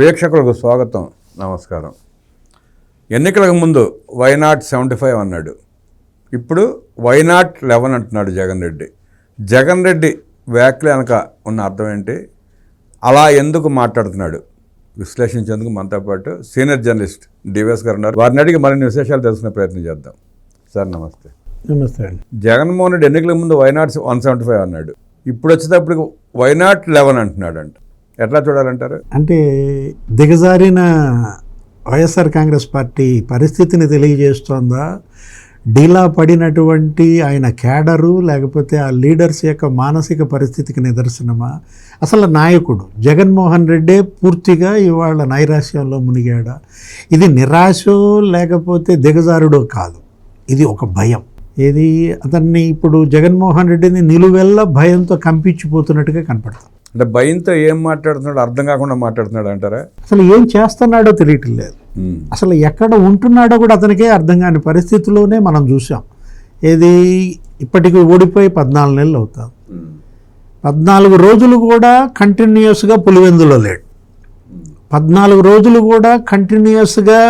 వీక్షకులకు స్వాగతం నమస్కారం. ఎన్నికలకు ముందు వైనాట్ సెవెంటీ ఫైవ్ అన్నాడు. ఇప్పుడు వైనాట్ లెవెన్ అంటున్నాడు జగన్ రెడ్డి. జగన్ రెడ్డి వ్యాఖ్యలు వెనక ఉన్న అర్థం ఏంటి? అలా ఎందుకు మాట్లాడుతున్నాడు? విశ్లేషించేందుకు మనతో పాటు సీనియర్ జర్నలిస్ట్ డివిఎస్ గారు ఉన్నారు. వారిని అడిగి మరిన్ని విశేషాలు తెలుసుకునే ప్రయత్నం చేద్దాం. సార్ నమస్తే. నమస్తే అండి. జగన్మోహన్ రెడ్డి ఎన్నికల ముందు వైనాట్ వన్ సెవెంటీ ఫైవ్ అన్నాడు. ఇప్పుడు వచ్చేటప్పటికి వైనాట్ లెవెన్ అంటున్నాడు అంట ఎట్లా చూడాలంటారు? అంటే దిగజారిన వైఎస్ఆర్ కాంగ్రెస్ పార్టీ పరిస్థితిని తెలియజేస్తోందా? డీలా పడినటువంటి ఆయన క్యాడరు లేకపోతే ఆ లీడర్స్ యొక్క మానసిక పరిస్థితికి నిదర్శనమా? అసలు నాయకుడు జగన్మోహన్ రెడ్డే పూర్తిగా ఇవాళ నైరాశ్యంలో మునిగాడా? ఇది నిరాశో లేకపోతే దిగజారుడో కాదు? ఇది ఒక భయం. ఇది అతన్ని ఇప్పుడు జగన్మోహన్ రెడ్డిని నిలువెల్ల భయంతో కంపించిపోతున్నట్టుగా కనపడుతుంది అంటే భయంతో ఏం మాట్లాడుతున్నాడు అర్థం కాకుండా మాట్లాడుతున్నాడు అంటారా? అసలు ఏం చేస్తున్నాడో తెలియటం లేదు. అసలు ఎక్కడ ఉంటున్నాడో కూడా అతనికే అర్థం కాని పరిస్థితిలోనే మనం చూసాం ఏది ఇప్పటికి ఓడిపోయి పద్నాలుగు నెలలు అవుతాం. పద్నాలుగు రోజులు కూడా కంటిన్యూస్గా పులివెందులో లేడు. పద్నాలుగు రోజులు కూడా కంటిన్యూస్గా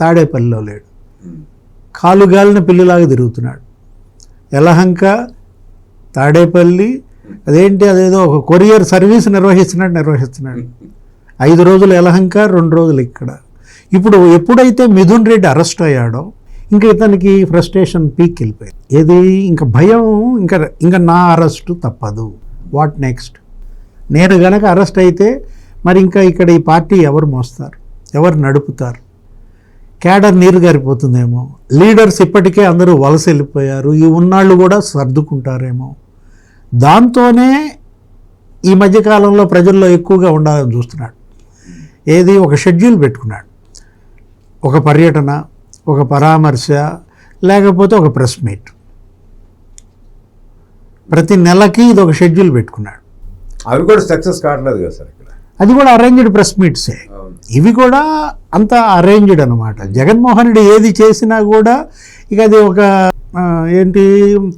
తాడేపల్లిలో లేడు. కాలుగాలిన పిల్లిలాగా తిరుగుతున్నాడు. యలహంక తాడేపల్లి అదేంటి అదేదో ఒక కొరియర్ సర్వీస్ నిర్వహిస్తున్నాడు నిర్వహిస్తున్నాడు. ఐదు రోజులు ఎలహంక రెండు రోజులు ఇక్కడ. ఇప్పుడు ఎప్పుడైతే మిథున్ రెడ్డి అరెస్ట్ అయ్యాడో ఇంకా ఇతనికి ఫ్రస్ట్రేషన్ పీక్ వెళ్ళిపోయింది. ఏది? ఇంకా భయం ఇంకా ఇంకా నా అరెస్టు తప్పదు. What next? నేను గనక అరెస్ట్ అయితే మరి ఇంకా ఇక్కడ ఈ పార్టీ ఎవరు మోస్తారు? ఎవరు నడుపుతారు? క్యాడర్ నీరు గారిపోతుందేమో. లీడర్స్ ఇప్పటికే అందరూ వలస వెళ్ళిపోయారు. ఈ ఉన్నాళ్ళు కూడా సర్దుకుంటారేమో. దాంతోనే ఈ మధ్యకాలంలో ప్రజల్లో ఎక్కువగా ఉండాలని చూస్తున్నాడు. ఏది? ఒక షెడ్యూల్ పెట్టుకున్నాడు. ఒక పర్యటన ఒక పరామర్శ లేకపోతే ఒక ప్రెస్ మీట్. ప్రతి నెలకి ఇది ఒక షెడ్యూల్ పెట్టుకున్నాడు. అవి కూడా సక్సెస్ కావట్లేదు కదా సార్ ఇక్కడ? అది కూడా అరేంజ్డ్ ప్రెస్ మీట్సే. ఇవి కూడా అంత అరేంజ్డ్ అనమాట జగన్మోహన్ రెడ్డి ఏది చేసినా కూడా ఇక అది ఒక ఏంటి?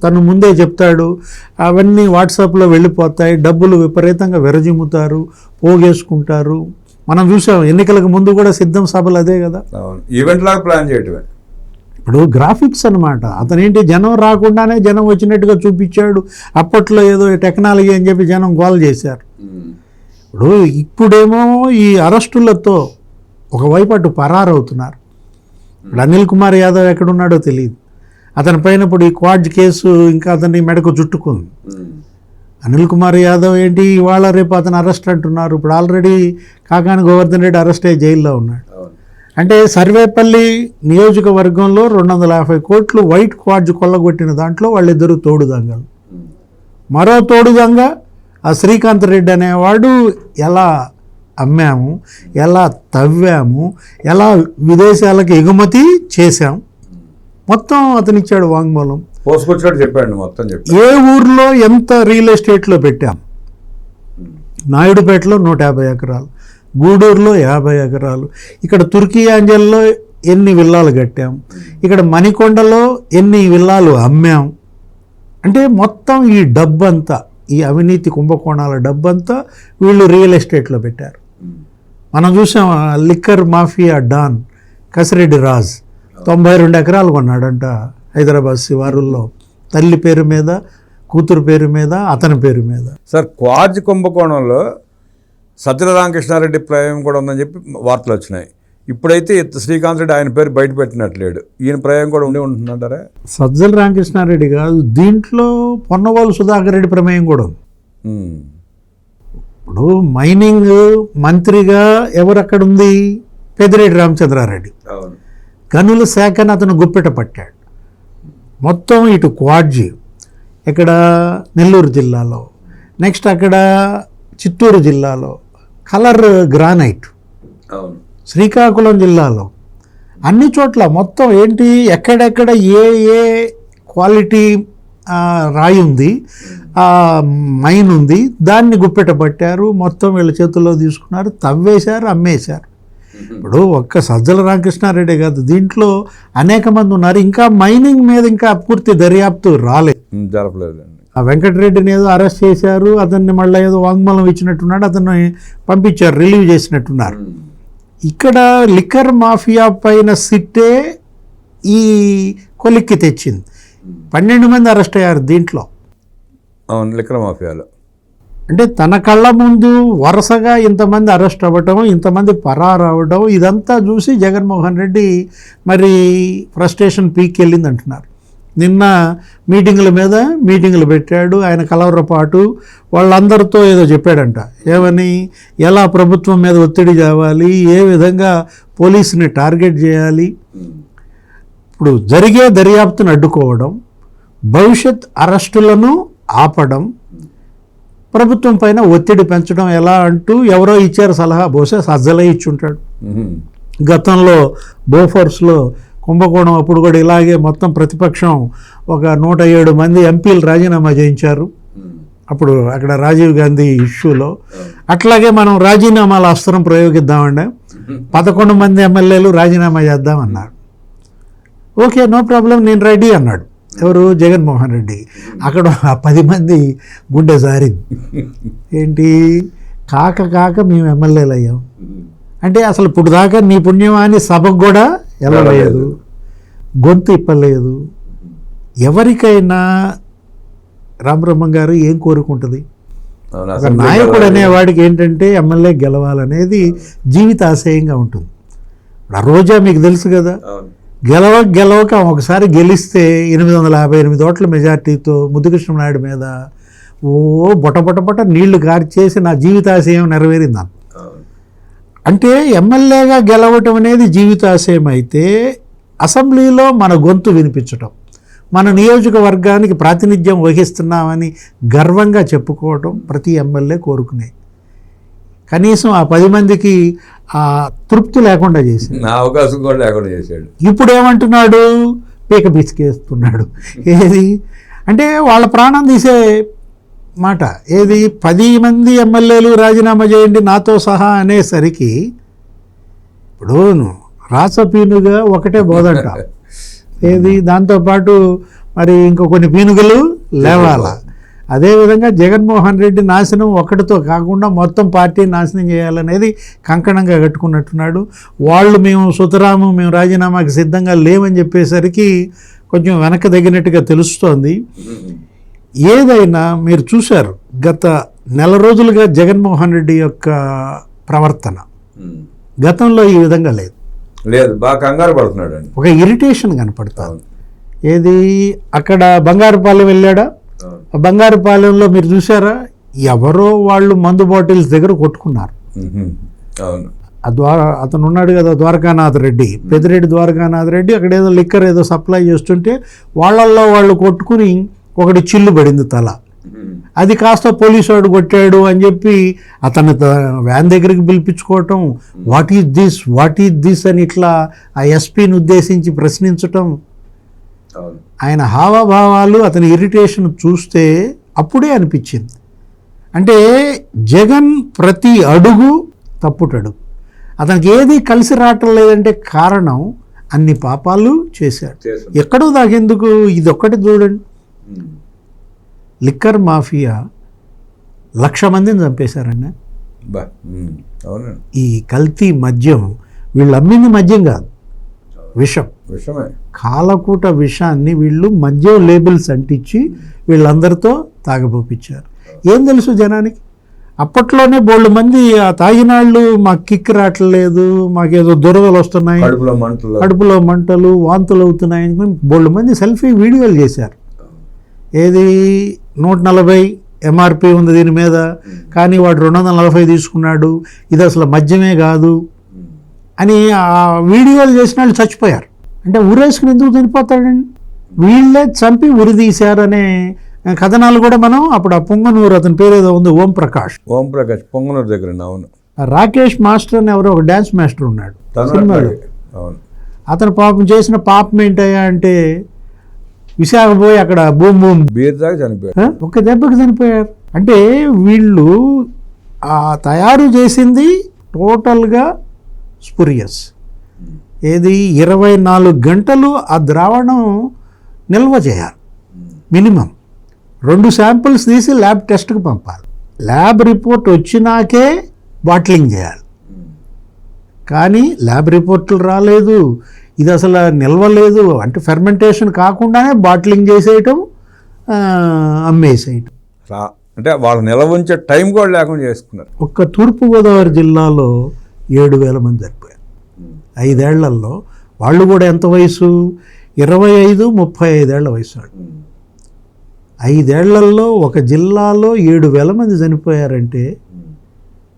తను ముందే చెప్తాడు అవన్నీ వాట్సాప్లో వెళ్ళిపోతాయి డబ్బులు విపరీతంగా విరజిమ్ముతారు పోగేసుకుంటారు. మనం చూసాం ఎన్నికలకు ముందు కూడా సిద్ధం సభలు అదే కదా. అవును. ఈవెంట్ లాగా ప్లాన్ చేయటమే. ఇప్పుడు గ్రాఫిక్స్ అనమాట అతనేంటి జనం రాకుండానే జనం వచ్చినట్టుగా చూపించాడు. అప్పట్లో ఏదో టెక్నాలజీ అని చెప్పి జనం గోల్ చేశారు. ఇప్పుడు ఇప్పుడేమో ఈ అరెస్టులతో ఒకవైపు అటు పరారవుతున్నారు. ఇప్పుడు అనిల్ కుమార్ యాదవ్ ఎక్కడున్నాడో తెలియదు. అతని పైన ఇప్పుడు ఈ క్వాడ్ కేసు ఇంకా అతని మెడకు చుట్టుకుంది. అనిల్ కుమార్ యాదవ్ ఏంటి? ఇవాళ రేపు అతను అరెస్ట్ అంటున్నారు. ఇప్పుడు ఆల్రెడీ కాకాని గోవర్ధన్ రెడ్డి అరెస్ట్ అయ్యి జైల్లో ఉన్నాడు. అంటే సర్వేపల్లి నియోజకవర్గంలో రెండు వందల యాభై కోట్లు వైట్ క్వాడ్జ్ కొల్లగొట్టిన దాంట్లో వాళ్ళిద్దరూ తోడు దొంగలు. మరో తోడు దొంగ ఆ శ్రీకాంత్ రెడ్డి అనేవాడు ఎలా అమ్మాము ఎలా తవ్వాము ఎలా విదేశాలకు ఎగుమతి చేశాం మొత్తం అతను ఇచ్చాడు వాంగ్మూలం. పోసుకొచ్చినట్టు చెప్పాడు మొత్తం చెప్పి ఏ ఊర్లో ఎంత రియల్ ఎస్టేట్లో పెట్టాం? నాయుడుపేటలో నూట యాభై ఎకరాలు గూడూరులో యాభై ఎకరాలు ఇక్కడ తుర్కియాంజల్లో ఎన్ని విల్లాలు కట్టాం ఇక్కడ మణికొండలో ఎన్ని విల్లాలు అమ్మాం. అంటే మొత్తం ఈ డబ్బంతా ఈ అవినీతి కుంభకోణాల డబ్బంతా వీళ్ళు రియల్ ఎస్టేట్లో పెట్టారు. మనం చూసాం liquor mafia don Kasireddy Raj తొంభై రెండు ఎకరాలు కొన్నాడంట హైదరాబాద్ శివారుల్లో. తల్లి పేరు మీద కూతురు పేరు మీద అతని పేరు మీద. సార్ క్వార్జ్ కుంభకోణంలో సజ్జల రామకృష్ణారెడ్డి ప్రయోగం కూడా ఉందని చెప్పి వార్తలు వచ్చినాయి. ఇప్పుడైతే శ్రీకాంత్ రెడ్డి ఆయన పేరు బయట పెట్టినట్లేడు. ఈయన ప్రయోగం కూడా ఉండి ఉంటుందంటారా? సజ్జల రామకృష్ణారెడ్డి కాదు దీంట్లో పొన్నవాళ్ళు సుధాకర్ రెడ్డి ప్రమేయం కూడా ఉంది. ఇప్పుడు మైనింగ్ మంత్రిగా ఎవరు అక్కడ ఉంది పెద్దిరెడ్డి రామచంద్రారెడ్డి. గనుల శాఖను అతను గుప్పెట పట్టాడు. మొత్తం ఇటు క్వాడ్జి ఇక్కడ నెల్లూరు జిల్లాలో నెక్స్ట్ అక్కడ చిత్తూరు జిల్లాలో కలర్ గ్రానైట్ శ్రీకాకుళం జిల్లాలో అన్ని చోట్ల మొత్తం ఏంటి ఎక్కడెక్కడ ఏ ఏ క్వాలిటీ రాయి ఉంది మైన్ ఉంది దాన్ని గుప్పెట పట్టారు. మొత్తం వీళ్ళ చేతుల్లో తీసుకున్నారు తవ్వేశారు అమ్మేశారు. ఇప్పుడు ఒక్క సజ్జల రామకృష్ణారెడ్డి కాదు దీంట్లో అనేక మంది ఉన్నారు. ఇంకా మైనింగ్ మీద ఇంకా పూర్తి దర్యాప్తు రాలేదు. జరపలేదండి. ఆ వెంకటరెడ్డిని ఏదో అరెస్ట్ చేశారు అతన్ని మళ్ళీ ఏదో వాంగ్మూలం ఇచ్చినట్టున్నాడు అతన్ని పంపించారు రిలీవ్ చేసినట్టున్నారు. ఇక్కడ లిక్కర్ మాఫియా పైన సిట్టే ఈ కొలిక్కి తెచ్చింది. పన్నెండు మంది అరెస్ట్ అయ్యారు దీంట్లో. అవును లిక్కర్ మాఫియాలో. అంటే తన కళ్ళ ముందు వరుసగా ఇంతమంది అరెస్ట్ అవ్వటం ఇంతమంది పరారవడం ఇదంతా చూసి జగన్మోహన్ రెడ్డి మరి ఫ్రస్ట్రేషన్ పీక్ వెళ్ళింది అంటున్నారు. నిన్న మీటింగుల మీద మీటింగులు పెట్టాడు ఆయన కలవరపాటు వాళ్ళందరితో ఏదో చెప్పాడంట. ఏమని? ఎలా ప్రభుత్వం మీద ఒత్తిడి కావాలి ఏ విధంగా పోలీసుని టార్గెట్ చేయాలి? ఇప్పుడు జరిగే దర్యాప్తును అడ్డుకోవడం భవిష్యత్ అరెస్టులను ఆపడం ప్రభుత్వం పైన ఒత్తిడి పెంచడం ఎలా అంటూ ఎవరో ఇచ్చారు సలహా. బహుశా సజ్జలే ఇచ్చుంటాడు. గతంలో బోఫోర్స్లో కుంభకోణం అప్పుడు కూడా ఇలాగే మొత్తం ప్రతిపక్షం ఒక నూట ఏడు మంది ఎంపీలు రాజీనామా చేయించారు. అప్పుడు అక్కడ రాజీవ్ గాంధీ ఇష్యూలో. అట్లాగే మనం రాజీనామాల అస్త్రం ప్రయోగిద్దామండి. పదకొండు మంది ఎమ్మెల్యేలు రాజీనామా చేద్దామన్నారు. ఓకే నో ప్రాబ్లం నేను రెడీ అన్నాడు. ఎవరు? జగన్మోహన్ రెడ్డి. అక్కడ పది మంది గుండె జారింది. ఏంటి? కాక కాక మేము ఎమ్మెల్యేలు అయ్యాం. అంటే అసలు ఇప్పుడు దాకా నీ పుణ్యమా అని సభకు కూడా వెళ్ళలేదు గొంతు ఇప్పలేదు. ఎవరికైనా రామబ్రహ్మం గారు ఏం కోరుకుంటుంది? ఒక నాయకుడు. అనేవాడికి ఏంటంటే ఎమ్మెల్యే గెలవాలనేది జీవితాశయంగా ఉంటుంది. ఆ రోజా మీకు తెలుసు కదా? గెలవ గెలవక ఒకసారి గెలిస్తే ఎనిమిది వందల యాభై ఎనిమిది ఓట్ల మెజార్టీతో ముద్దుకృష్ణనాయుడు మీద ఓ బొటబొటబొట నీళ్ళు కార్చేసి నా జీవితాశయం నెరవేరిందా అంటే ఎమ్మెల్యేగా గెలవటం అనేది జీవితాశయం అయితే అసెంబ్లీలో మన గొంతు వినిపించటం మన నియోజకవర్గానికి ప్రాతినిధ్యం వహిస్తున్నామని గర్వంగా చెప్పుకోవటం ప్రతి ఎమ్మెల్యే కోరుకునేది కనీసం ఆ పది మందికి ఆ తృప్తి లేకుండా చేసింది నా అవకాశం కూడా లేకుండా చేశాడు. ఇప్పుడు ఏమంటున్నాడు పీక పిసికేస్తున్నాడు ఏది? అంటే వాళ్ళ ప్రాణం తీసే మాట. ఏది? పది మంది ఎమ్మెల్యేలు రాజీనామా చేయండి నాతో సహా అనేసరికి ఇప్పుడు రాసపీనుగా ఒకటే బోధంట. ఏది? దాంతోపాటు మరి ఇంకో కొన్ని పీనుగలు లేవాల? అదేవిధంగా జగన్మోహన్ రెడ్డి నాశనం ఒకటితో కాకుండా మొత్తం పార్టీ నాశనం చేయాలనేది కంకణంగా కట్టుకున్నట్టున్నాడు. వాళ్ళు మేము సుతరాము మేము రాజీనామాకి సిద్ధంగా లేవని చెప్పేసరికి కొంచెం వెనక్కి తగ్గినట్టుగా తెలుస్తోంది. ఏదైనా మీరు చూశారు గత నెల రోజులుగా జగన్మోహన్ రెడ్డి యొక్క ప్రవర్తన. గతంలో ఈ విధంగా లేదు. లేదు బాగా కంగారు పడుతున్నాడు ఒక ఇరిటేషన్ కనపడుతుంది. ఏది? అక్కడ బంగారుపాలెం వెళ్ళాడా? బంగారుపాలెంలో మీరు చూసారా ఎవరో వాళ్ళు మందు బాటిల్స్ దగ్గర కొట్టుకున్నారు. ద్వార అతను ఉన్నాడు కదా ద్వారకానాథ్ రెడ్డి. పెద్దిరెడ్డి ద్వారకానాథ్ రెడ్డి అక్కడ ఏదో లిక్కర్ ఏదో సప్లై చేస్తుంటే వాళ్ళల్లో వాళ్ళు కొట్టుకుని ఒకటి చిల్లు పడింది తల. అది కాస్త పోలీసు వాడు కొట్టాడు అని చెప్పి అతను వ్యాన్ దగ్గరికి పిలిపించుకోవటం what is this? What is this? అని ఇట్లా ఆ ఎస్పీని ఉద్దేశించి ప్రశ్నించటం ఆయన హావభావాలు అతని ఇరిటేషన్ చూస్తే అప్పుడే అనిపించింది. అంటే జగన్ ప్రతి అడుగు తప్పుటడుగు అతనికి ఏది కలిసి రావటం లేదంటే కారణం అన్ని పాపాలు చేశాడు. ఎక్కడో దాకెందుకు ఇది ఒక్కటి చూడండి. లిక్కర్ మాఫియా లక్ష మందిని. అవునండి. ఈ కల్తీ మద్యం వీళ్ళు అమ్మింది మద్యం కాదు విషం. విషమే. కాలకూట విషాన్ని వీళ్ళు మద్యం లేబుల్స్ అంటించి వీళ్ళందరితో తాగబోపించారు ఏం తెలుసు జనానికి? అప్పట్లోనే బోళ్ళు మంది ఆ తాగినాళ్ళు మాకు కిక్ రావట్లేదు మాకేదో దురదలు వస్తున్నాయి కడుపులో మంటలు. కడుపులో మంటలు వాంతులు అవుతున్నాయి అని బోళ్ళు మంది సెల్ఫీ వీడియోలు చేశారు. ఏది నూట నలభై ఎంఆర్పి ఉంది దీని మీద కానీ వాడు రెండు వందల నలభై తీసుకున్నాడు ఇది అసలు మద్యమే కాదు. అని ఆ వీడియోలు చేసిన వాళ్ళు చచ్చిపోయారు. అంటే ఊరేసుకుని ఎందుకు చనిపోతాడండి? వీళ్ళే చంపి ఉరి తీశారనే కథనాలు కూడా మనం అప్పుడు ఆ పొంగనూరు అతని పేరు ఏదో ఉంది ఓం ప్రకాష్. ఓం ప్రకాష్ పొంగనూరు దగ్గర అవును. రాకేష్ మాస్టర్ అని ఎవరో ఒక డ్యాన్స్ మాస్టర్ ఉన్నాడు సినిమాలో. అవును. అతను పాపం చేసిన పాపం ఏంటయ్యా అంటే విశాఖ పోయి అక్కడ బూమ్ బూమ్. బీర్ దాకా చనిపోయాడు. ఆ? ఒక దెబ్బకి చనిపోయారు. అంటే వీళ్ళు ఆ తయారు చేసింది టోటల్గా స్పురియస్. ఏది? ఇరవై నాలుగు గంటలు ఆ ద్రావణం నిల్వ చేయాలి. మినిమం. రెండు శాంపిల్స్ తీసి ల్యాబ్ టెస్ట్కి పంపాలి. ల్యాబ్ రిపోర్ట్ వచ్చినాకే బాటిలింగ్ చేయాలి. కానీ ల్యాబ్ రిపోర్ట్లు రాలేదు. ఇది అసలు నిల్వలేదు అంటే ఫెర్మెంటేషన్ కాకుండానే బాటిలింగ్ చేసేయటం అమ్మేసేయటం. రా- అంటే వాళ్ళు నిల్వ ఉంచే టైం కూడా లేకుండా చేసుకున్నారు. ఒక్క తూర్పుగోదావరి జిల్లాలో ఏడు వేల మంది ఐదేళ్ళలో వాళ్ళు కూడా ఎంత వయసు? ఇరవై ఐదు ముప్పై ఐదేళ్ళ వయసు వాళ్ళు. ఐదేళ్ళలో ఒక జిల్లాలో ఏడు వేల మంది చనిపోయారంటే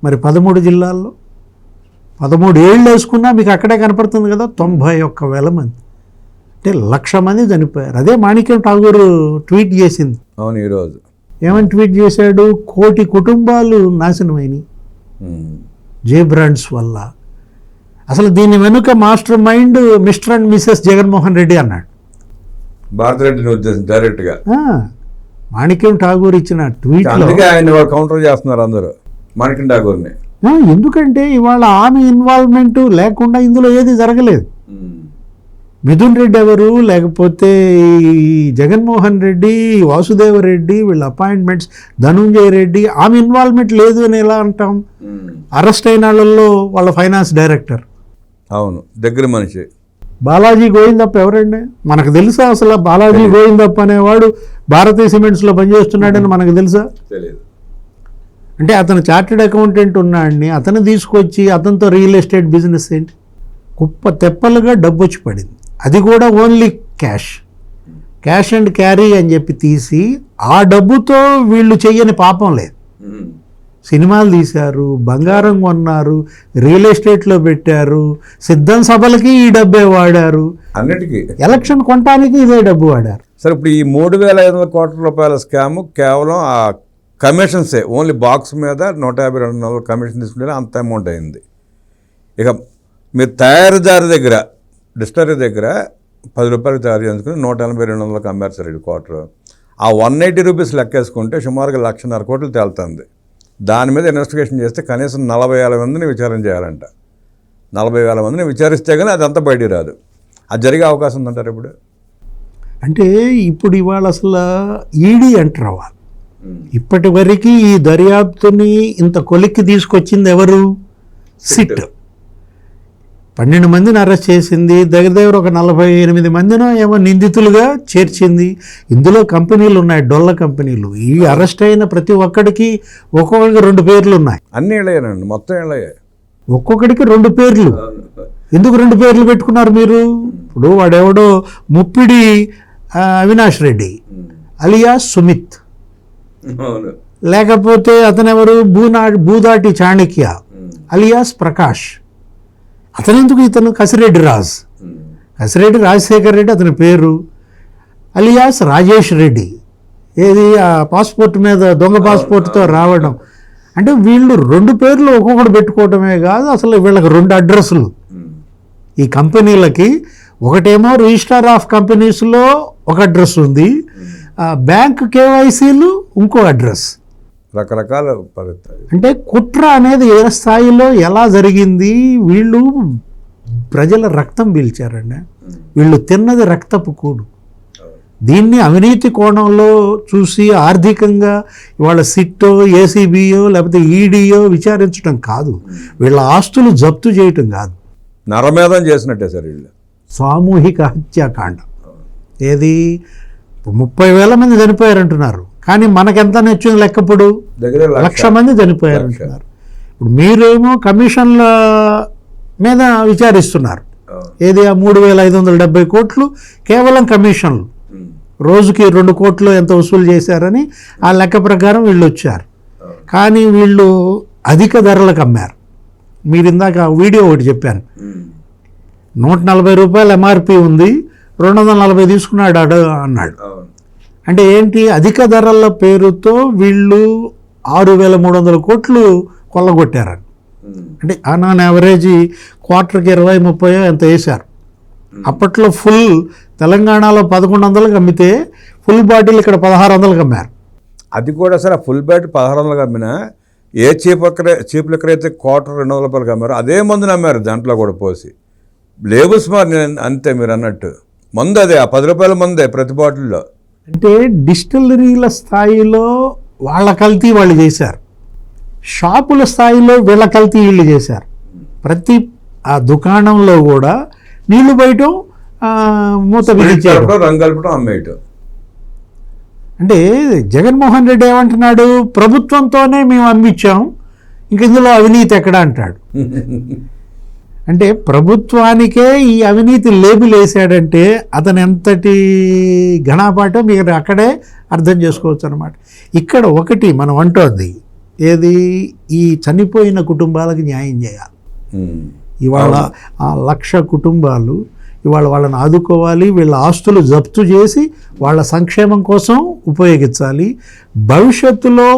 మరి పదమూడు జిల్లాల్లో? పదమూడు ఏళ్ళు వేసుకున్నా మీకు అక్కడే కనపడుతుంది కదా తొంభై ఒక్క వేల మంది. అంటే లక్ష మంది చనిపోయారు. అదే మాణిక్యం ఠాగూర్ ట్వీట్ చేసింది. అవును ఈరోజు ఏమని ట్వీట్ చేశాడు? కోటి కుటుంబాలు నాశనమైనవి. జే బ్రాండ్స్ వల్ల. అసలు దీని వెనుక mastermind Mr and Mrs Jaganmohan Reddy అన్నాడు. భారతిరెడ్డిని ఉద్దేశం డైరెక్ట్గా. మాణిక్యం ఠాగూర్ ఇచ్చిన ట్వీట్లో అందుకే ఆయన కౌంటర్ చేస్తున్నారు అందరూ మాణికంఠ ఠాగూర్ని. ఎందుకంటే ఇవాళ ఆమె ఇన్వాల్వ్మెంట్ లేకుండా ఇందులో ఏది జరగలేదు. మిథున్ రెడ్డి ఎవరు లేకపోతే ఈ జగన్మోహన్ రెడ్డి వాసుదేవ రెడ్డి వీళ్ళ అపాయింట్మెంట్స్ ధనుంజయ రెడ్డి ఆమె ఇన్వాల్వ్మెంట్ లేదు అని ఎలా అంటాం అరెస్ట్ అయిన వాళ్ళల్లో వాళ్ళ ఫైనాన్స్ డైరెక్టర్ అవును దగ్గర మనిషి. బాలాజీ గోవిందప్ప ఎవరండి? మనకు తెలుసా అసలు బాలాజీ గోవిందప్ప అనేవాడు భారతీయ సిమెంట్స్లో పనిచేస్తున్నాడని మనకు తెలుసా? తెలియదు అంటే అతను చార్టెడ్ అకౌంటెంట్ ఉన్నాడని అతను తీసుకొచ్చి అతనితో రియల్ ఎస్టేట్ బిజినెస్ ఏంటి? కుప్ప తెప్పలుగా డబ్బు వచ్చి పడింది. అది కూడా only cash. Cash and carry అని చెప్పి తీసి ఆ డబ్బుతో వీళ్ళు చెయ్యని పాపం లేదు. సినిమాలు తీశారు బంగారం కొన్నారు రియల్ ఎస్టేట్లో పెట్టారు సిద్ధం సభలకి ఈ డబ్బే వాడారు. అన్నిటికీ. ఎలక్షన్ కొనటానికి ఇదే డబ్బు వాడారు. సరే ఇప్పుడు ఈ మూడు వేల ఐదు వందల కోట్ల రూపాయల స్కామ్ కేవలం ఆ కమిషన్సే ఓన్లీ బాక్స్ మీద నూట యాభై రెండు వందల కమిషన్ తీసుకుంటే అంత అమౌంట్ అయింది. ఇక మీరు తయారీదారు దగ్గర డిస్టరీ దగ్గర పది రూపాయలు తయారు చేసుకుని నూట ఎనభై రెండు వందలకు అమ్మారు సార్ ఇది క్వార్టర్. ఆ వన్ ఎయిటీ రూపీస్ లెక్కేసుకుంటే సుమారుగా లక్షన్నర కోట్లు తేలుతుంది. దాని మీద ఇన్వెస్టిగేషన్ చేస్తే కనీసం నలభై వేల మందిని విచారణ చేయాలంట. నలభై వేల మందిని విచారిస్తే కానీ అదంతా బయటికి రాదు. అది జరిగే అవకాశం ఉందంటారు ఇప్పుడు? అంటే ఇప్పుడు ఇవాళ అసలు ఈడీ ఎంటర్ అవ్వాలి ఇప్పటి వరకు ఈ దర్యాప్తుని ఇంత కొలిక్కి తీసుకొచ్చింది ఎవరు? సిట్. పన్నెండు మందిని అరెస్ట్ చేసింది దగ్గర దగ్గర ఒక నలభై ఎనిమిది మందినో ఏమో నిందితులుగా చేర్చింది. ఇందులో కంపెనీలు ఉన్నాయి డొల్ల కంపెనీలు. ఈ అరెస్ట్ అయిన ప్రతి ఒక్కడికి ఒక్కొక్కడికి రెండు పేర్లు ఉన్నాయి. అన్నీ ఇళ్ళయ్యానండి మొత్తం ఇళ్ళయ్యాయి ఒక్కొక్కడికి రెండు పేర్లు. ఎందుకు రెండు పేర్లు పెట్టుకున్నారు మీరు? ఇప్పుడు వాడెవడో? ముప్పిడి అవినాష్ రెడ్డి అలియాస్ సుమిత్. లేకపోతే అతనెవరు? భూనా భూదాటి చాణక్య అలియాస్ ప్రకాష్. అతనెందుకు ఇతను? కసిరెడ్డి రాజ్. కసిరెడ్డి రాజశేఖర్ రెడ్డి అతని పేరు. అలియాస్ రాజేష్ రెడ్డి. ఏది? ఆ పాస్పోర్ట్ మీద దొంగ పాస్పోర్ట్తో రావడం. అంటే వీళ్ళు రెండు పేర్లు ఒక్కొక్కటి పెట్టుకోవటమే కాదు అసలు వీళ్ళకి రెండు అడ్రస్లు. ఈ కంపెనీలకి ఒకటేమో రిజిస్టర్ ఆఫ్ కంపెనీస్లో ఒక అడ్రస్ ఉంది. బ్యాంక్ కేవైసీలు ఇంకో అడ్రస్. రకరకాల అంటే కుట్ర అనేది ఏ స్థాయిలో ఎలా జరిగింది? వీళ్ళు ప్రజల రక్తం పీల్చారండి. వీళ్ళు తిన్నది రక్తపు కూడు. దీన్ని అవినీతి కోణంలో చూసి ఆర్థికంగా ఇవాళ సిట్టో ఏసీబీయో లేకపోతే ఈడీయో విచారించడం కాదు. వీళ్ళ ఆస్తులు జప్తు చేయటం కాదు. నరమేధం చేసినట్టే సార్ వీళ్ళు. సామూహిక హత్యాకాండ. ఏది? ముప్పై వేల మంది చనిపోయారంటున్నారు. కానీ మనకెంత నచ్చింది లెక్కప్పుడు దగ్గర లక్ష. మంది చనిపోయారంటున్నారు. ఇప్పుడు మీరేమో కమిషన్ల మీద విచారిస్తున్నారు. ఏది ఆ మూడు వేల ఐదు వందల డెబ్బై కోట్లు? కేవలం కమిషన్లు. రోజుకి రెండు కోట్లు ఎంత వసూలు చేశారని ఆ లెక్క ప్రకారం వీళ్ళు వచ్చారు కానీ వీళ్ళు అధిక ధరలకు అమ్మారు మీరు ఇందాక వీడియో ఒకటి చెప్పాను. నూట నలభై రూపాయలు ఎంఆర్పి ఉంది రెండు వందల నలభై తీసుకున్నాడు అన్నాడు. అంటే ఏంటి? అధిక ధరల పేరుతో వీళ్ళు ఆరు వేల మూడు వందల కోట్లు కొల్లగొట్టారని అంటే ఆన్ యావరేజ్ క్వార్టర్కి ఇరవై ముప్పై ఎంత వేశారు. అప్పట్లో ఫుల్ తెలంగాణలో పదకొండు వందలకు అమ్మితే ఫుల్ బాటిల్ ఇక్కడ పదహారు వందలకు అమ్మారు అది కూడా సార్ ఫుల్ బ్యాట్ పదహారు వందలకు అమ్మినా ఏ చీప్ చీప్ లెక్కర్ అయితే క్వార్టర్ రెండు వందల రూపాయలకి అమ్మారు అదే మందుని అమ్మారు దాంట్లో కూడా పోసి. లేబుల్స్ మరి నేను అంతే మీరు అన్నట్టు. మందు అదే ఆ పది రూపాయల మందే ప్రతి బాటిల్లో. అంటే డిస్టిలరీల స్థాయిలో వాళ్ళ కల్తీ వాళ్ళు చేశారు. షాపుల స్థాయిలో వీళ్ళ కల్తీ వీళ్ళు చేశారు. ప్రతి ఆ దుకాణంలో కూడా నీళ్ళు బయట మూత బిగించారు కలపడం రంగు కలపడం అమ్మేయటం. అంటే జగన్మోహన్ రెడ్డి ఏమంటున్నాడు? ప్రభుత్వంతోనే మేము అమ్మించాం ఇంక ఇందులో అవినీతి ఎక్కడ అంటాడు? అంటే ప్రభుత్వానికే ఈ అవినీతి లేబుల్ వేసాడంటే అతను ఎంతటి ఘనాపాఠం మీరు అక్కడే అర్థం చేసుకోవచ్చు అనమాట ఇక్కడ ఒకటి మనం అంటోంది ఏది? ఈ చనిపోయిన కుటుంబాలకు న్యాయం చేయాలి. ఇవాళ ఆ లక్ష కుటుంబాలు ఇవాళ వాళ్ళని ఆదుకోవాలి వీళ్ళ ఆస్తులు జప్తు చేసి వాళ్ళ సంక్షేమం కోసం ఉపయోగించాలి. భవిష్యత్తులో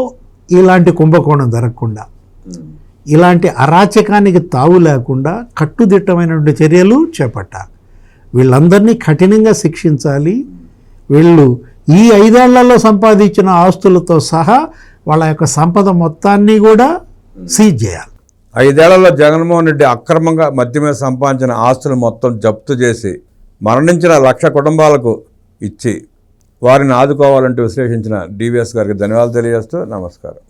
ఇలాంటి కుంభకోణం జరగకుండా. ఇలాంటి అరాచకానికి తావు లేకుండా కట్టుదిట్టమైనటువంటి చర్యలు చేపట్టాలి. వీళ్ళందరినీ కఠినంగా శిక్షించాలి. వీళ్ళు ఈ ఐదేళ్ళలో సంపాదించిన ఆస్తులతో సహా వాళ్ళ యొక్క సంపద మొత్తాన్ని కూడా సీజ్ చేయాలి. ఐదేళ్ళలో జగన్మోహన్ రెడ్డి అక్రమంగా మద్యమే సంపాదించిన ఆస్తులు మొత్తం జప్తు చేసి మరణించిన లక్ష కుటుంబాలకు ఇచ్చి వారిని ఆదుకోవాలంటూ విశ్లేషించిన డివిఎస్ గారికి ధన్యవాదాలు తెలియజేస్తూ నమస్కారం.